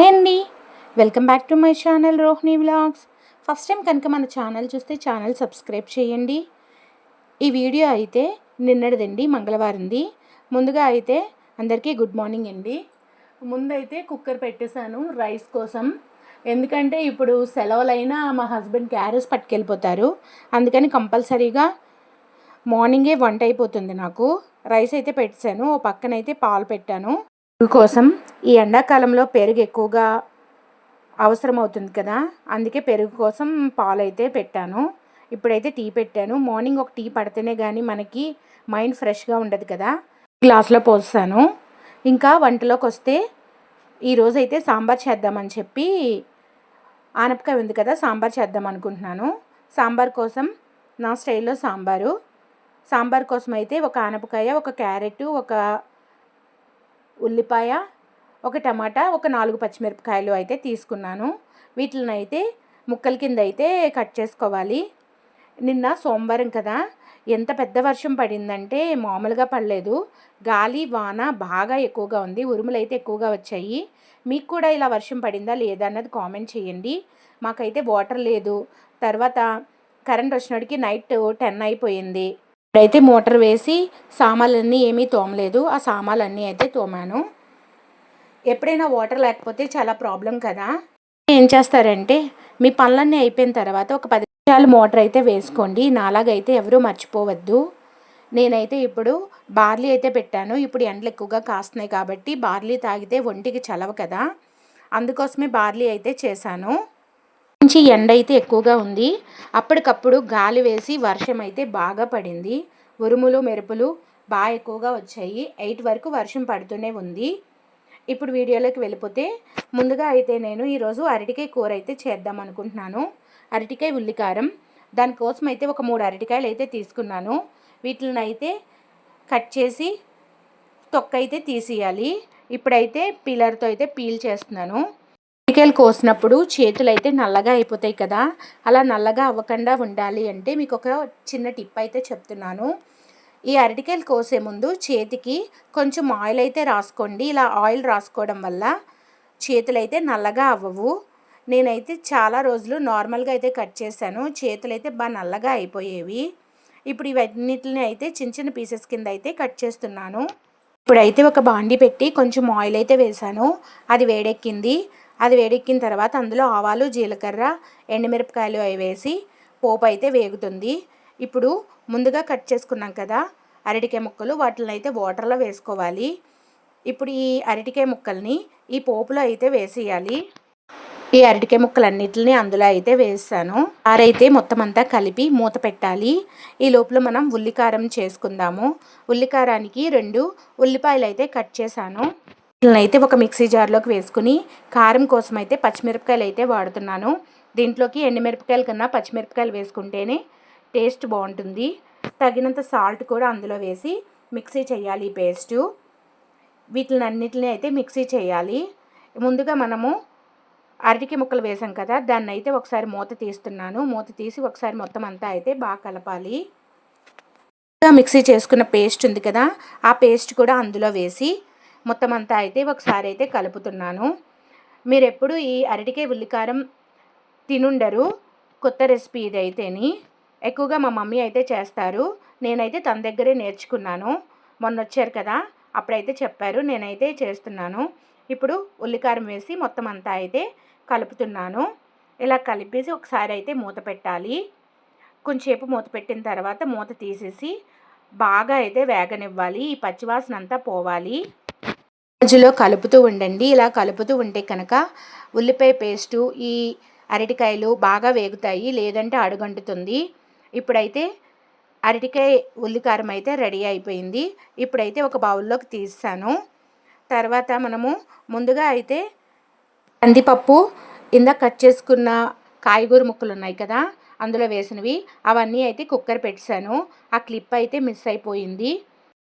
Hi అండి. Welcome back to my channel Rohini vlogs. First time కనుక మన channel చూస్తే ఛానల్ సబ్స్క్రైబ్ చేయండి. ఈ వీడియో అయితే నిన్నటిదండి మంగళవారంది. ముందుగా అయితే అందరికీ గుడ్ మార్నింగ్ అండి. ముందైతే కుక్కర్ పెట్టేశాను రైస్ కోసం. ఎందుకంటే ఇప్పుడు సెలవులైనా మా హస్బెండ్ క్యారెస్ పట్టుకెళ్ళిపోతారు. అందుకని కంపల్సరీగా మార్నింగే వంట అయిపోతుంది నాకు. రైస్ అయితే పెట్టాను ఓ పక్కనైతే పాలు పెట్టాను. కోసం ఈ ఎండాకాలంలో పెరుగు ఎక్కువగా అవసరం అవుతుంది కదా. అందుకే పెరుగు కోసం పాలు అయితే పెట్టాను. ఇప్పుడైతే టీ పెట్టాను. మార్నింగ్ ఒక టీ పడితేనే కానీ మనకి మైండ్ ఫ్రెష్గా ఉండదు కదా. గ్లాస్లో పోస్తాను. ఇంకా వంటలోకి వస్తే ఈరోజు అయితే సాంబార్ చేద్దామని చెప్పి ఆనపకాయ ఉంది కదా సాంబార్ చేద్దాం అనుకుంటున్నాను. సాంబార్ కోసం నా స్టైల్లో సాంబారు. సాంబార్ కోసం అయితే ఒక ఆనపకాయ ఒక క్యారెట్ ఒక ఉల్లిపాయ ఒక టమాటా ఒక నాలుగు పచ్చిమిరపకాయలు అయితే తీసుకున్నాను. వీటిని అయితే ముక్కల కింద అయితే కట్ చేసుకోవాలి. నిన్న సోమవారం కదా ఎంత పెద్ద వర్షం పడిందంటే మామూలుగా పడలేదు. గాలి వాన బాగా ఎక్కువగా ఉంది ఉరుములు అయితే ఎక్కువగా వచ్చాయి. మీకు కూడా ఇలా వర్షం పడిందా లేదా అన్నది కామెంట్ చేయండి. మాకైతే వాటర్ లేదు. తర్వాత కరెంట్ వచ్చినడికి నైట్ టెన్ అయిపోయింది. ఇప్పుడైతే మోటార్ వేసి సామాన్లన్నీ ఏమీ తోమలేదు. ఆ సామాన్లన్నీ అయితే తోమాను. ఎప్పుడైనా వాటర్ లేకపోతే చాలా ప్రాబ్లం కదా. ఏం చేస్తారంటే మీ పనులన్నీ అయిపోయిన తర్వాత ఒక పది నిమిషాలు మోటార్ అయితే వేసుకోండి. నాలాగైతే ఎవరూ మర్చిపోవద్దు. నేనైతే ఇప్పుడు బార్లీ అయితే పెట్టాను. ఇప్పుడు ఎండలు ఎక్కువగా కాస్తున్నాయి కాబట్టి బార్లీ తాగితే ఒంటికి చలవ కదా. అందుకోసమే బార్లీ అయితే చేశాను. మంచి ఎండ అయితే ఎక్కువగా ఉంది. అప్పటికప్పుడు గాలి వేసి వర్షం అయితే బాగా పడింది. ఉరుములు మెరుపులు బాగా ఎక్కువగా వచ్చాయి. ఎయిట్ వరకు వర్షం పడుతూనే ఉంది. ఇప్పుడు వీడియోలోకి వెళ్ళిపోతే ముందుగా అయితే నేను ఈరోజు అరటికాయ కూర అయితే చేద్దాం అనుకుంటున్నాను. అరటికాయ ఉల్లికారం. దానికోసం అయితే ఒక మూడు అరటికాయలు అయితే తీసుకున్నాను. వీటిని అయితే కట్ చేసి తొక్క అయితే తీసేయాలి. ఇప్పుడైతే పీలర్తో అయితే పీల్ చేస్తున్నాను. అరటికాయలు కోసినప్పుడు చేతులు అయితే నల్లగా అయిపోతాయి కదా. అలా నల్లగా అవ్వకుండా ఉండాలి అంటే మీకు ఒక చిన్న టిప్ అయితే చెప్తున్నాను. ఈ అరటికాయలు కోసే ముందు చేతికి కొంచెం ఆయిల్ అయితే రాసుకోండి. ఇలా ఆయిల్ రాసుకోవడం వల్ల చేతులు అయితే నల్లగా అవ్వవు. నేనైతే చాలా రోజులు నార్మల్గా అయితే కట్ చేశాను. చేతులు అయితే బాగా నల్లగా అయిపోయేవి. ఇప్పుడు ఇవన్నిటిని అయితే చిన్న చిన్న పీసెస్ కింద అయితే కట్ చేస్తున్నాను. ఇప్పుడైతే ఒక బాండి పెట్టి కొంచెం ఆయిల్ అయితే వేశాను. అది వేడెక్కింది. అది వేడెక్కిన తర్వాత అందులో ఆవాలు జీలకర్ర ఎండుమిరపకాయలు అవి వేసి పోపు అయితే వేగుతుంది. ఇప్పుడు ముందుగా కట్ చేసుకున్నాం కదా అరటికాయ ముక్కలు వాటిని అయితే వాటర్లో వేసుకోవాలి. ఇప్పుడు ఈ అరటికాయ ముక్కల్ని ఈ పోపులో అయితే వేసేయాలి. ఈ అరటికాయ ముక్కలన్నిటిని అందులో అయితే వేసాను ఆరైతే మొత్తం అంతా కలిపి మూత పెట్టాలి. ఈ లోపల మనం ఉల్లికారం చేసుకుందాము. ఉల్లికారానికి రెండు ఉల్లిపాయలు అయితే కట్ చేశాను. అయితే ఒక మిక్సీ జార్లోకి వేసుకుని కారం కోసం అయితే పచ్చిమిరపకాయలు అయితే వాడుతున్నాను. దీంట్లోకి ఎండుమిరపకాయల కన్నా పచ్చిమిరపకాయలు వేసుకుంటేనే టేస్ట్ బాగుంటుంది. తగినంత సాల్ట్ కూడా అందులో వేసి మిక్సీ చేయాలి ఈ పేస్టు. వీటిని అన్నిటిని అయితే మిక్సీ చేయాలి. ముందుగా మనము అరటికి ముక్కలు వేసాం కదా దాన్ని అయితే ఒకసారి మూత తీస్తున్నాను. మూత తీసి ఒకసారి మొత్తం అంతా అయితే బాగా కలపాలి. మిక్సీ చేసుకున్న పేస్ట్ ఉంది కదా ఆ పేస్ట్ కూడా అందులో వేసి మొత్తం అంతా అయితే ఒకసారి అయితే కలుపుతున్నాను. మీరు ఎప్పుడు ఈ అరటికాయ ఉల్లికారం తినుండరు. కొత్త రెసిపీ ఇది అయితేని ఎక్కువగా మా మమ్మీ అయితే చేస్తారు. నేనైతే తన దగ్గరే నేర్చుకున్నాను. మొన్న వచ్చారు కదా అప్పుడైతే చెప్పారు. నేనైతే చేస్తున్నాను. ఇప్పుడు ఉల్లికారం వేసి మొత్తం అంతా అయితే కలుపుతున్నాను. ఇలా కలిపేసి ఒకసారి అయితే మూత పెట్టాలి. కొంచెంసేపు మూత పెట్టిన తర్వాత మూత తీసేసి బాగా అయితే వేగనివ్వాలి. ఈ పచ్చివాసన అంతా పోవాలి. మధ్యలో కలుపుతూ ఉండండి. ఇలా కలుపుతూ ఉంటే కనుక ఉల్లిపాయ పేస్టు ఈ అరటికాయలు బాగా వేగుతాయి లేదంటే అడుగంటుతుంది. ఇప్పుడైతే అరటికాయ ఉల్లికారం అయితే రెడీ అయిపోయింది. ఇప్పుడైతే ఒక బౌల్లోకి తీసాను. తర్వాత మనము ముందుగా అయితే కందిపప్పు ఇందాక కట్ చేసుకున్న కాయగూర ముక్కలు ఉన్నాయి కదా అందులో వేసినవి. అవన్నీ అయితే కుక్కర్ పెట్టాను. ఆ క్లిప్ అయితే మిస్ అయిపోయింది.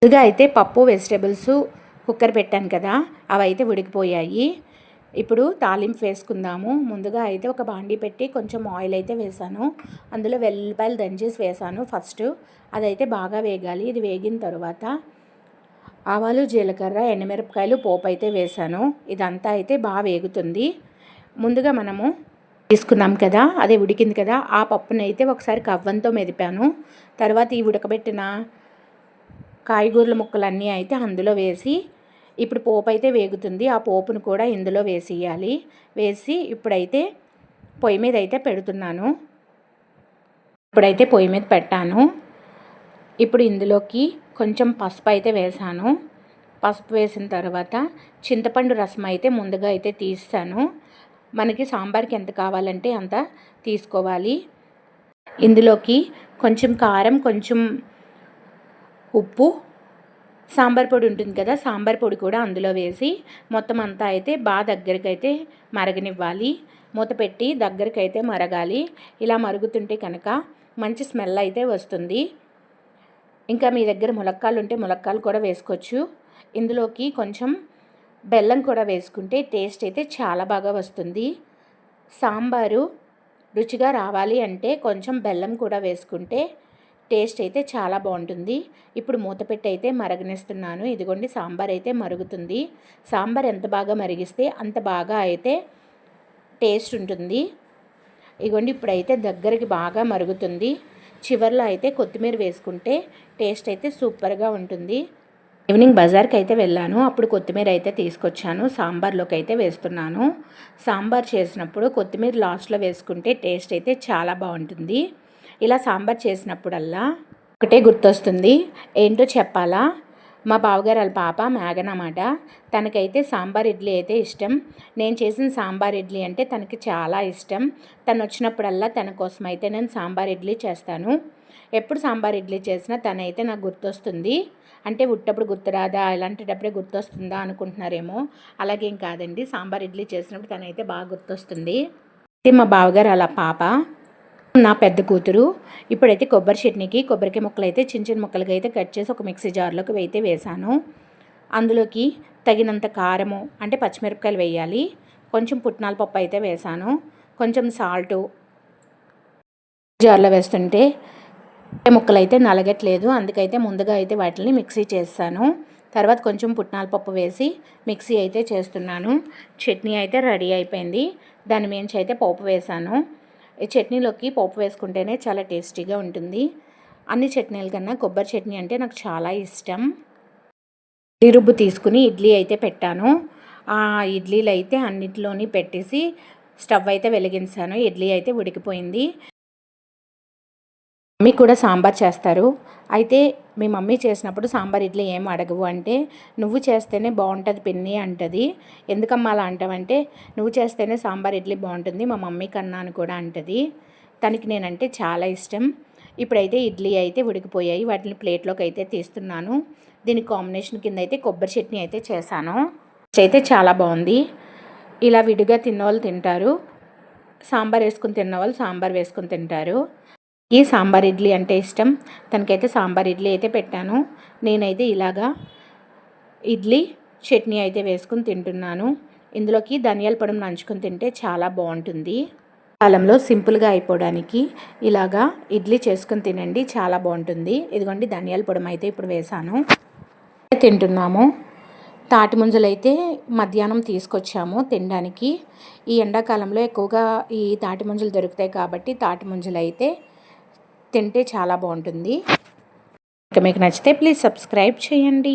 ముందుగా అయితే పప్పు వెజిటేబుల్స్ కుక్కర్ పెట్టాను కదా అవి అయితే ఉడికిపోయాయి ఇప్పుడు తాలింపు వేసుకుందాము. ముందుగా అయితే ఒక బాండీ పెట్టి కొంచెం ఆయిల్ అయితే వేసాను. అందులో వెల్లిపాయలు దంచేసి వేసాను ఫస్ట్. అదైతే బాగా వేగాలి. ఇది వేగిన తర్వాత ఆవాలు జీలకర్ర ఎండుమిరపకాయలు పోపు అయితే వేసాను. ఇదంతా అయితే బాగా వేగుతుంది. ముందుగా మనము తీసుకున్నాం కదా అదే ఉడికింది కదా ఆ పప్పునైతే ఒకసారి కవ్వంతో మెదిపాను. తర్వాత ఈ ఉడకబెట్టిన కాయగూరల ముక్కలన్నీ అయితే అందులో వేసి ఇప్పుడు పోపు అయితే వేగుతుంది. ఆ పోపును కూడా ఇందులో వేసేయాలి. వేసి ఇప్పుడైతే పొయ్యి మీద అయితే పెడుతున్నాను. ఇప్పుడైతే పొయ్యి మీద పెట్టాను. ఇప్పుడు ఇందులోకి కొంచెం పసుపు అయితే వేసాను. పసుపు వేసిన తర్వాత చింతపండు రసం అయితే ముందుగా అయితే తీస్తాను. మనకి సాంబార్కి ఎంత కావాలంటే అంత తీసుకోవాలి. ఇందులోకి కొంచెం కారం కొంచెం ఉప్పు సాంబార్ పొడి ఉంటుంది కదా సాంబార్ పొడి కూడా అందులో వేసి మొత్తం అంతా అయితే బాగా దగ్గరకైతే మరగనివ్వాలి. మూత పెట్టి దగ్గరకైతే మరగాలి. ఇలా మరుగుతుంటే కనుక మంచి స్మెల్ అయితే వస్తుంది. ఇంకా మీ దగ్గర ములక్కాలు ఉంటే ములక్కాలు కూడా వేసుకోవచ్చు. ఇందులోకి కొంచెం బెల్లం కూడా వేసుకుంటే టేస్ట్ అయితే చాలా బాగా వస్తుంది. సాంబారు రుచిగా రావాలి అంటే కొంచెం బెల్లం కూడా వేసుకుంటే టేస్ట్ అయితే చాలా బాగుంటుంది. ఇప్పుడు మూత పెట్టి అయితే మరగనిస్తున్నాను. ఇదిగోండి సాంబార్ అయితే మరుగుతుంది. సాంబార్ ఎంత బాగా మరిగిస్తే అంత బాగా అయితే టేస్ట్ ఉంటుంది. ఇదిగోండి ఇప్పుడైతే దగ్గరికి బాగా మరుగుతుంది. చివరిలో అయితే కొత్తిమీర వేసుకుంటే టేస్ట్ అయితే సూపర్గా ఉంటుంది. ఈవినింగ్ బజార్కి అయితే వెళ్ళాను. అప్పుడు కొత్తిమీర అయితే తీసుకొచ్చాను. సాంబార్లోకి అయితే వేస్తున్నాను. సాంబార్ చేసినప్పుడు కొత్తిమీర లాస్ట్లో వేసుకుంటే టేస్ట్ అయితే చాలా బాగుంటుంది. ఇలా సాంబార్ చేసినప్పుడల్లా ఒకటే గుర్తొస్తుంది. ఏంటో చెప్పాలా? మా బావగారు వాళ్ళ పాప మేఘనమాట తనకైతే సాంబార్ ఇడ్లీ అయితే ఇష్టం. నేను చేసిన సాంబార్ ఇడ్లీ అంటే తనకి చాలా ఇష్టం. తను వచ్చినప్పుడల్లా తన కోసం అయితే నేను సాంబార్ ఇడ్లీ చేస్తాను. ఎప్పుడు సాంబార్ ఇడ్లీ చేసినా తనైతే నాకు గుర్తొస్తుంది. అంటే ఉట్టప్పుడు గుర్తురాదా? ఇలాంటిటప్పుడే గుర్తొస్తుందా అనుకుంటున్నారేమో. అలాగేం కాదండి. సాంబార్ ఇడ్లీ చేసినప్పుడు తనైతే బాగా గుర్తొస్తుంది. ఇది మా బావగారు అలా పాప నా పెద్ద కూతురు. ఇప్పుడైతే కొబ్బరి చట్నీకి కొబ్బరికాయ ముక్కలు అయితే చిన్న చిన్న ముక్కలుగా అయితే కట్ చేసి ఒక మిక్సీ జార్లోకి అయితే వేసాను అందులోకి తగినంత కారము అంటే పచ్చిమిరపకాయలు వేయాలి. కొంచెం పుట్నాల పప్పు అయితే వేసాను కొంచెం సాల్టు జార్లో వేస్తుంటే ముక్కలు అయితే నలగట్లేదు. అందుకైతే ముందుగా అయితే వాటిని మిక్సీ చేస్తాను. తర్వాత కొంచెం పుట్నాల పప్పు వేసి మిక్సీ అయితే చేస్తున్నాను. చట్నీ అయితే రెడీ అయిపోయింది. దాని మించి అయితే పప్పు వేసాను ఈ చట్నీలోకి పోపు వేసుకుంటేనే చాలా టేస్టీగా ఉంటుంది. అన్ని చట్నీల కన్నా కొబ్బరి చట్నీ అంటే నాకు చాలా ఇష్టం. ఇడ్లీ రుబ్బు తీసుకుని ఇడ్లీ అయితే పెట్టాను. ఆ ఇడ్లీలు అయితే అన్నిటిలోని పెట్టేసి స్టవ్ అయితే వెలిగించాను. ఇడ్లీ అయితే ఉడికిపోయింది. మమ్మీ కూడా సాంబార్ చేస్తారు. అయితే మీ మమ్మీ చేసినప్పుడు సాంబార్ ఇడ్లీ ఏం అడగవు అంటే నువ్వు చేస్తేనే బాగుంటుంది పిన్ని అంటది. ఎందుకమ్మా అలా అంటావంటే నువ్వు చేస్తేనే సాంబార్ ఇడ్లీ బాగుంటుంది మా మమ్మీ కన్నా అని కూడా అంటది. తనకి నేనంటే చాలా ఇష్టం. ఇప్పుడైతే ఇడ్లీ అయితే ఉడికిపోయాయి. వాటిని ప్లేట్లోకి అయితే తీస్తున్నాను. దీని కాంబినేషన్ కింద అయితే కొబ్బరి చట్నీ అయితే చేశాను. అయితే చాలా బాగుంది. ఇలా విడిగా తిన్నవాళ్ళు తింటారు. సాంబార్ వేసుకుని తిన్నవాళ్ళు సాంబార్ వేసుకుని తింటారు. ఈ సాంబార్ ఇడ్లీ అంటే ఇష్టం. తనకైతే సాంబార్ ఇడ్లీ అయితే పెట్టాను. నేనైతే ఇలాగా ఇడ్లీ చట్నీ అయితే వేసుకుని తింటున్నాను. ఇందులోకి ధనియాల పొడం నంచుకొని తింటే చాలా బాగుంటుంది. కాలంలో సింపుల్గా అయిపోవడానికి ఇలాగా ఇడ్లీ చేసుకుని తినండి చాలా బాగుంటుంది. ఇదిగోండి ధనియాల పొడం అయితే ఇప్పుడు వేసాను. తింటున్నాము. తాటి ముంజలైతే అయితే మధ్యాహ్నం తీసుకొచ్చాము తినడానికి. ఈ ఎండాకాలంలో ఎక్కువగా ఈ తాటి ముంజలు దొరుకుతాయి కాబట్టి తాటి ముంజలు అయితే తింటే చాలా బాగుంటుంది. మీకు నచ్చితే ప్లీజ్ సబ్స్క్రైబ్ చేయండి.